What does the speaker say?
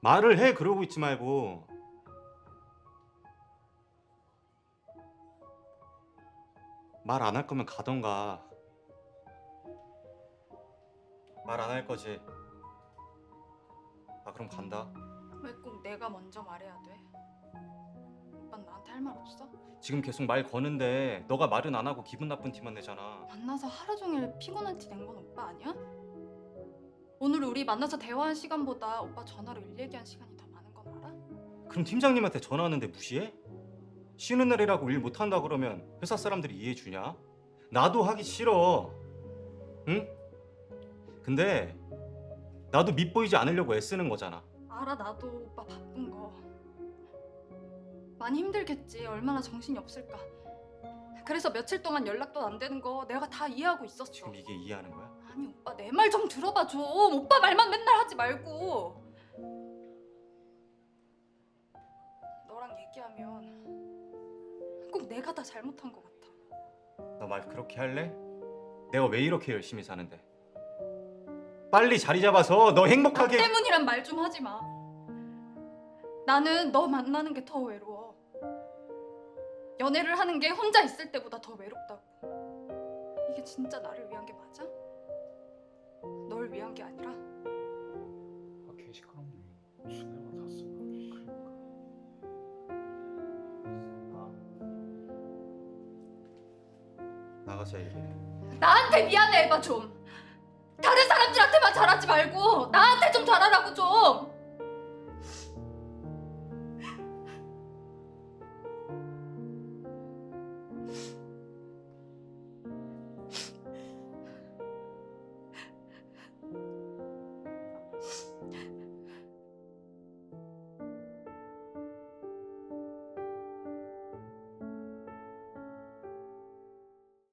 말을 해 그러고 있지 말고 말 안 할 거면 가던가 말 안 할 거지 아 그럼 간다 왜 꼭 내가 먼저 말해야 돼? 오빠 나한테 할 말 없어? 지금 계속 말 거는데 너가 말은 안 하고 기분 나쁜 티만 내잖아 만나서 하루 종일 피곤한 티 낸 건 오빠 아니야? 오늘 우리 만나서 대화한 시간보다 오빠 전화로 일 얘기한 시간이 더 많은 건 알아? 그럼 팀장님한테 전화하는데 무시해? 쉬는 날이라고 일 못한다 그러면 회사 사람들이 이해해 주냐? 나도 하기 싫어. 응? 근데 나도 밉보이지 않으려고 애쓰는 거잖아. 알아 나도 오빠 바쁜 거 많이 힘들겠지 얼마나 정신이 없을까 그래서 며칠 동안 연락도 안 되는 거 내가 다 이해하고 있었어. 지금 이게 이해하는 거야? 아니 오빠 내 말 좀 들어봐 좀 오빠 말만 맨날 하지 말고. 너랑 얘기하면 꼭 내가 다 잘못한 것 같아. 너 말 그렇게 할래? 내가 왜 이렇게 열심히 사는데? 빨리 자리 잡아서 너 나 행복하게. 때문이란 말 좀 하지 마. 나는 너 만나는 게 더 외로워 연애를 하는 게 혼자 있을 때보다 더 외롭다고 이게 진짜 나를 위한 게 맞아? 널 위한 게 아니라? 아, 개 시끄럽네. 수뇌가 다 쓰고. 그러니까. 나가자 얘기해. 나한테 미안해 해봐 좀 다른 사람들한테만 잘하지 말고 나한테 좀